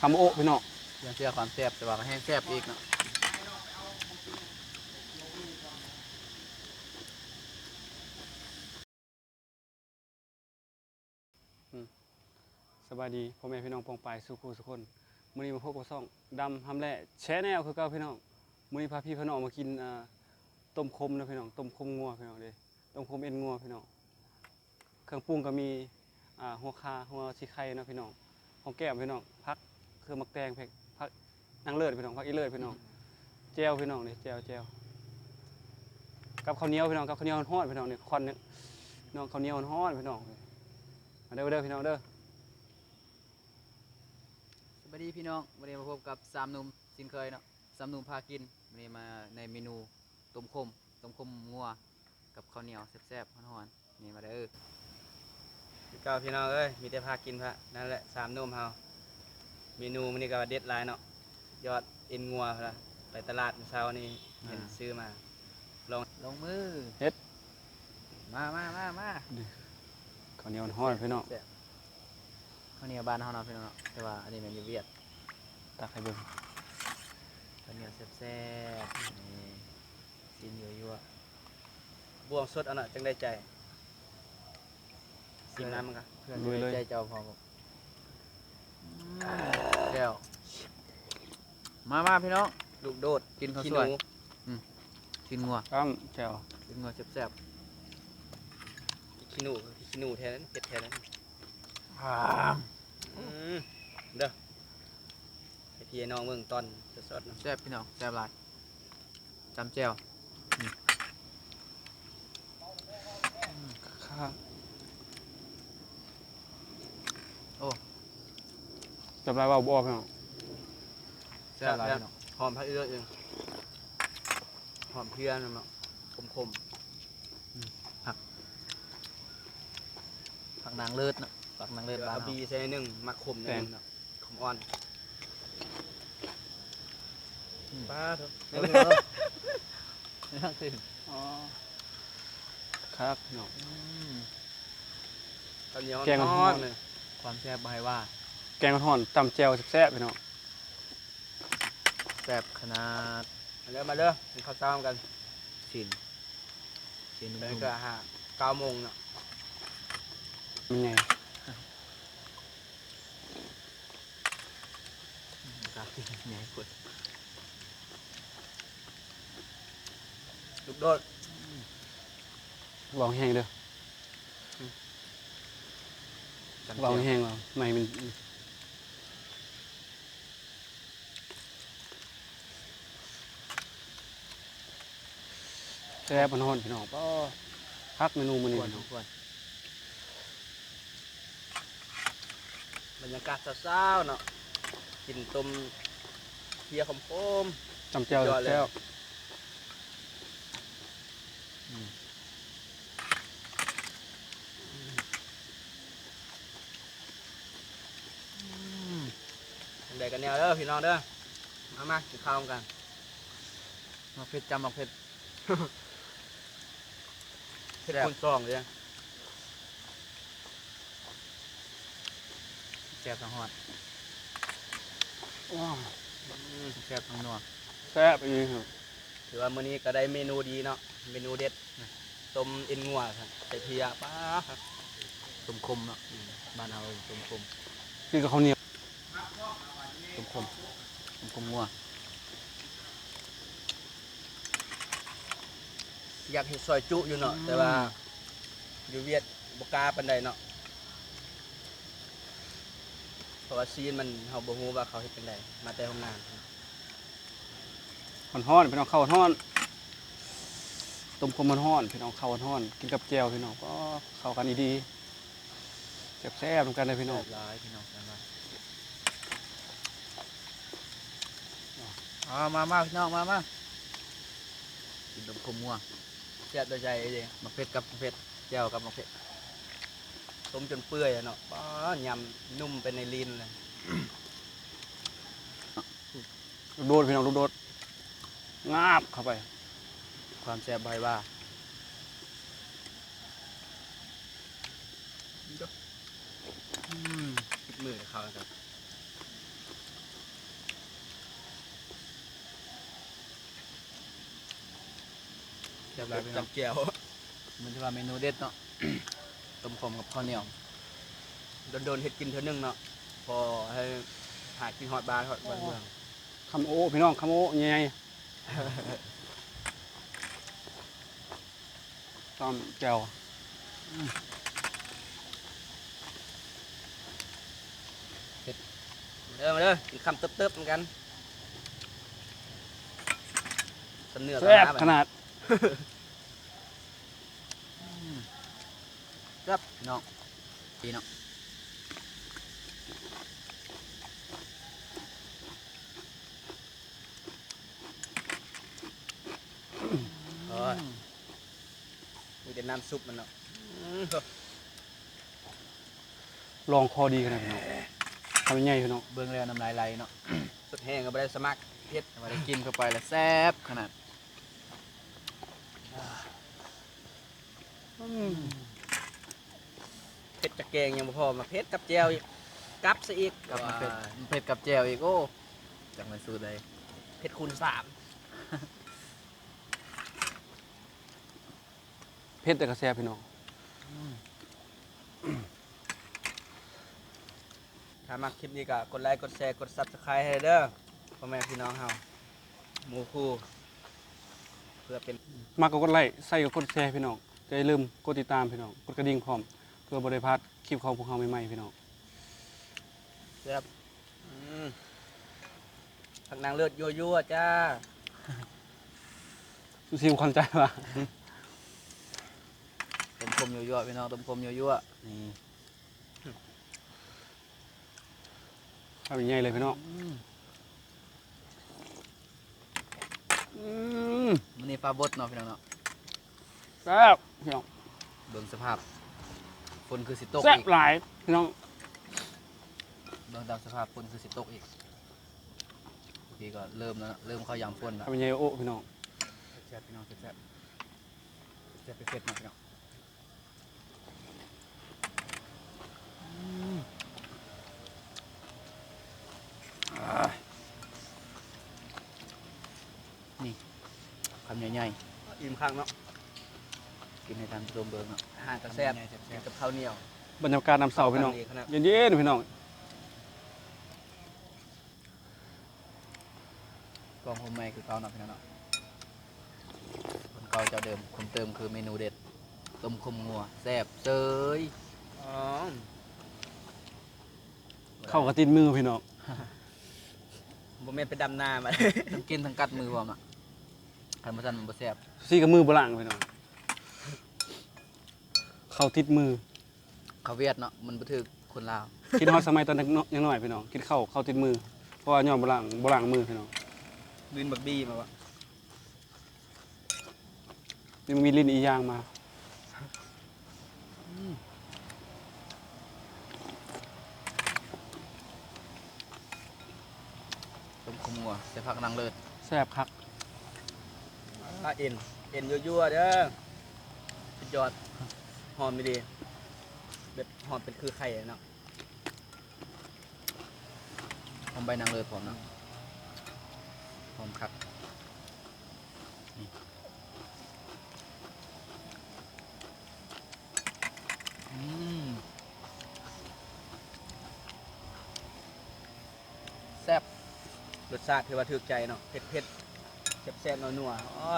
คำโอะพี่น้องยังเชื่อความแซ่บแต่ว่าก็แห้งแซ่บอีกเนาะสบายดีพ่อแม่พี่น้องปองปายสุขูสุคนมื้อนี้มาพบกับซ่องดำทำแหล่แชแนลคือเก่าพี่น้องมื้อนี้พาพี่พี่น้องมากินอ่าต้มคมนะพี่น้องต้มคมงัวพี่น้องเด้ต้มคมเอ็นงัวพี่น้องเครื่องปรุงก็มีอ่าหัวคาหัวชีไข่นะพี่น้อง ของแก้มพี่น้องผักเครื่องมักแตงเผ็ดผักนางเลิศพี่น้องผักอีเลิศพี่น้องแจ่วพี่น้องนี่แจ่วแจ่วกับข้าวเหนียวพี่น้องกับข้าวเหนียวฮ้อนๆพี่น้องนี่ควันเนี่ยพี่น้องข้าวเหนียวฮ้อนๆพี่น้องมาเด้อเด้อพี่น้องเด้อสวัสดีพี่น้องวันนี้มาพบกับสามหนุ่มสินเคยเนาะสามหนุ่มพากินวันนี้มาในเมนูต้มคมต้มคมงัวกับข้าวเหนียวแซ่บๆฮ้อนๆนี่มาเด้อ พี่เก้าพี่น้องเอ้ยมีแต่พากินพระนั่นแหละสามนุ่มเฮาเมนูมันนี่ก็เด็ดหลายเนาะยอดเอ็นงัวพระไปตลาดเมื่อเช้านี่เห็นซื้อมา ลงมือเฮ็ด มามามามาข้าวเหนียวฮ้อนพี่น้องแซ่บข้าวเหนียวบ้านเฮาเนาะพี่น้องเนาะแต่ว่าอันนี้มันอยู่เวียดตักให้เบิ่งข้าวเหนียวแซ่บๆนี่กินยั่วบวงสดเอาหน่ะจังได้ใจ สิมน้ำมันก็ๆเพื่อนจะได้ใจเจ้าพอบอกแก้วมามาพี่น้อง ลูกโดดกินข้าวขี้สหวยนูกินงัวอ้ำแจ่วกินงัวแซ่บขี้หนูขี้หนูแทนนั้นเผ็ดแทนนั้นๆอ่าอืมเด้อให้พี่น้องเมืองตอนสดๆเนาะแซ่บพี่น้องแซ่บหลายจำแจ่วข้า งจำได้ว่าบ่ออกพี่น้องแซ่บหลายพี่น้องหอมพระเอื้อเองหอมเพี้ยนเนาะคมผักนางเลิศเนาะผักนางๆเลิเดี๋ศยวบ้านเอาเราบีใส่หนึ่งมาขมหนึ่งเนาะขมอ่อนป้าเถอะเออเออไม่ต้องขึ้นอ๋อครับพี่น้องอืมข้าวเหนียวแกงมันทฮ้ออดนเลย ความแซ่บบ่ให้ว่า แกงฮ้อนตำแจ่วแซ่บๆพี่น้องแซ่บขนาด มาเด้อมาเด้อกินข้าวเช้ากันชิ้นชิ้นเดี๋ยวนุ่มก็หาเก้าโมงเนาะมันไงๆกากินใหญ่กว่าลูกโดดวางแห้งเด้อ จำวางแจ่วแห้งเราไม่มันแซ่บมันฮ้อนพี่น้องป้อพักเมนูมื้อนี้ควรพี่น้องควรบรรยากาศเช้าๆเนาะกินต้มเพียขมโคมตำแจ่วยอดเลย แซ่บ ๆเด็ กกันแนวเด้อพี่น้องเด้อมามากินข้าวกันมาเผ็ดจำมาเผ็ดเผ็ดแซ่บคนซองเลยแซ่บทั้งหอดว้าวแซ่บทั้งนัวแซ่บอีกครับถือว่ามื้อนี้ก็ได้เมนูดีเนาะเมนูเด็ดต้มเอ็นงัวครับใส่เพียป้าครับต้มคมเนาะบ้านเราต้มคมกินกับข้าวเหนียว ต้มคมต้มคมงัวอยากเห็ดซอยจุอยู่เนาะแต่ว่า อยู่เวียดบกล้าปันใดเนาะเพราะว่าซีนมันเฮาบ่ฮู้ว่าเขาเฮ็ดจังไดมาแต่ห้องน้ำมันฮ้อนพี่น้องข้าวฮ้อนต้มคมมันฮ้อนพี่น้องข้าวฮ้อนกินกับแจ่วพี่น้องก็เข้ากันดีๆแซ่บๆเหมือนกันเลยพี่น้องแซ่บหลายพี่น้องกันว่า อ่ามามาพี่น้องมามากินต้มคมงัวแซ่บโดยใจเด้มะเผ็ดกับมะเผ็ดแจ่วกับมะเผ็ดต้มจนเปื่อยอะเนาะป้ายำนุ่มเป็นในลิ้นเลยลูกโดดพี่น้องลูกโดดงาบเข้าไป ความแซ่บบ่ให้ว่าอืมคิดมือเขาครับ รียบร้อยพี่น้องจำเจียวมันจะว่าเมนูเด็ดเนาะต้มขมกับข้าวเหนียวโดนๆเฮ็ดกินเท่านึงเนาะพอให้หากินฮอดบาร์ฮอดบ้านเมืองคำโอ้พี่น้องคำโอ้ใหญ่ตอมแก้วเด้อมาเด้อกินคำเติบๆเหมือนกันสำเนื้อแซ่บกับขนาด ครับพี่น้องพี่น้องโอ้ยมีแต่น้ำซุปมันเนาะอืมลองคอดีขนาดพี่น้องทำใหญ่พี่น้องเบิ่งแล้วน้ำลายไหลเนาะ สุดแห้งก็ไม่ได้สมัครเฮ็ดแต่ว่าได้กินเข้าไปแล้วแซ่บขนาด เผ็ดจะแกงยังบ่พอมาเผ็ดกับแจวอีกกับซะอีกกลับมาเผ็ดว้ายเผ็ดกับแจ่วอีกโอ้จังมันสูตรเลยเผ็ดคูณสามเผ็ดแต่กระแซบพี่น้องถ้ามักคลิปนี้ก็กดไลค์กดแชร์กด Subscribe ให้เด้อพ่อแม่พี่น้องเฮาหมู่คู่เพื่อเป็นมากก็กดไลค์ใส่ก็กดแชร์พี่น้อง จะอย่าลืมกดติดตามพี่น้องกดกระดิ่งพร้อมเพื่อบริพลาดคลิปของพวกเราใหม่ๆพี่น้องแซ่บอืมผักนางเลือดยั่วๆจ้าสุซีมควันใจว่าต้มคมยั่วๆพี่น้องต้มคมยั่วๆนี่ทำใหญ่เลยพี่น้องอืมอืมมันนี่ปลาบดเนาะพี่น้องเนาะ แซ่บ พี่น้องเบิ่งสภาพฝนคือสิตกแซ่บอีกหลายพี่น้องเบิ่งตามสภาพฝนคือสิตกอีกพี่ก็เริ่มแล้วนะเริ่มเข้ายามฝนแล้วทำใหญ่โอ้พี่น้องแซ่บๆพี่น้องแซ่บๆแซ่บเผ็ดๆหน่อยพี่น้องอืมอ่านี่คำใหญ่อิ่มข้างเนาะๆ กินให้ทานรวมเบิ่งเนาะอาหารก็แซ่บคำใหญ่ๆแซ่กินบกับข้าวเหนียวบรรยากาศน้ำเสาพี่น้องดีขนาดเย็นๆพี่น้องๆกองโฮมไมคือเก่าเนาะพี่น้องเนาะคนเก่าเจ้าเดิมคนเติมคือเมนูเด็ดต้มคมงัวแซ่บเซยอ๋อเข้ากระตินมือพี่น้องบ่แม่นไปดำนามาทั้งกินทั้งกัดมือพร้อมอะคันบ่ทันมันบ่แซ่บสุซีกับมือโบราณพี่น้อง เข้าติดมือ เขาเวียดเนาะมันบ่ถึกคนลาวคิดฮอดสมัยตอนเด็กๆยังน้อยพี่น้องคิดเข้าเข้าติดมือ เพราะว่าย้อนโบราณโบราณมือพี่น้องดินบักบี้มาวะนี่มันมีลิ้นอีกอย่างมาต้มขมงัวใส่ผักนางเลิศแซ่บคักถ้าเอ็นเอ็นยั่วๆเด้อสุดยอด หอมไม่ดีแบบหอมเป็นคือไข่อะเนาะหอมใบนางเลิศพร้อมเนาะหอมคักนี่อืมแซ่บรสชาติถือว่าถูกใจเนาะเผ็ดเผ็ดๆแซ่บๆนัวๆอ๋อ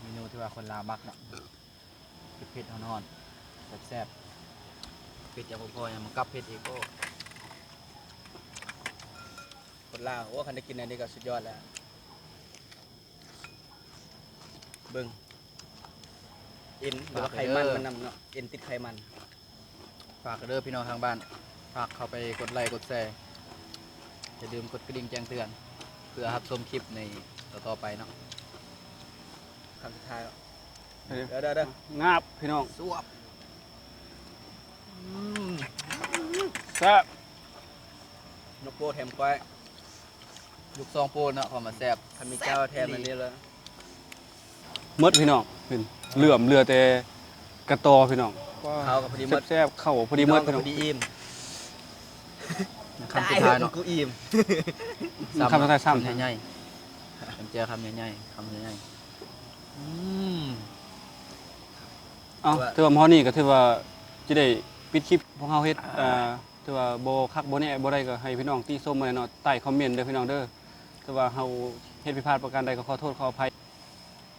เมนูที่ว่าคนลาวมักเนาะ เผ็ดๆนอนๆแซ่บๆเผ็ดอย่างบ่พอยังมันกลับเผ็ดอีกโอ้คนลาวโอ้คันได้กินอันนี้ก็สุดยอดแล้วเบิ่งเอ็นหรือว่าไขมันมันนำเนาะเอ็นติดไขมัน ฝากเด้อพี่น้องทางบ้าน ฝากเข้าไปกดไลค์กดแชร์อย่าลืมกดกระดิ่งแจ้งเตือน เพื่อรับชมคลิปในต่อๆไปเนาะคำสุดท้ายแล้ว เดี๋ยวเด้อเด้อเด้องาบพี่น้องสวบแซ่บนกโป้แถมก้อยลูกซองโปนเนาะพอมาแซ่บคันมีเจ้าแถมอันนี้เลยหมดพี่น้องเห็นเหลื่อมเรือแต่กระตอพี่น้องเขากับพอดีหมดแซ่บๆเข้าพอดีหมดกัพี่บน้พองอดีอิ่มคำสุดท้ายเนาะกูอิ่มคำสุดท้ายซ้ำคำใหญ่ๆคำเจอคำใหญ่ๆคำใหญ่อืม เอ้าว่าถือว่าหมอนี่ก็ถือว่าจะได้ปิดคลิปของเฮาเฮ็ดอ่าถือว่าบ่คักบ่แน่บ่ได้ก็ให้พี่น้องติชมมาเนาะใต้คอมเมนต์เด้อพี่น้องเด้อถือว่าเฮาเฮ็ดผิดพลาดประการใดก็ขอโทษขออภัย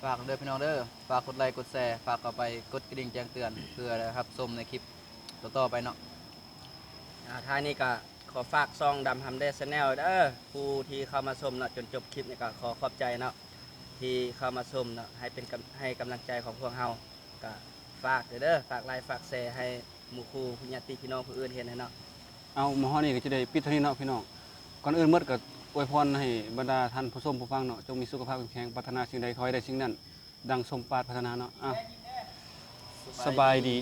ฝากเด้อพี่น้องเด้อฝากกดไลค์กดแชร์ฝากเข้าไปกดกระดิ่งแจ้งเตือนเพื่อนะครับชมในคลิปต่อๆไปเนาะ อ่าท้ายนี้ก็ขอฝากซองดำทำได้ชแนลเด้อผู้ที่เข้ามาชมเนาะจนจบคลิปนี่ก็ขอขอบใจเนาะที่เข้ามาชมเนาะให้เป็นกำให้กำลังใจของพวกเฮาก็ ฝากเด้อฝากไลค์ฝากแชร์ให้หมู่ครูญาติพี่น้องผู้อื่นเห็นให้เนาะเอาหมอนี่ก็จะได้ปิดเท่านี้เนาะพี่น้องก่อนอื่นเมื่อก็อวยพรให้บรรดาท่านผู้ชมผู้ฟังเนาะจงมีสุขภาพแข็งแรงพัฒนาสิ่งใดขอให้ได้สิ่งนั้น ดังสมปรารถนาเนาะอะสบายดี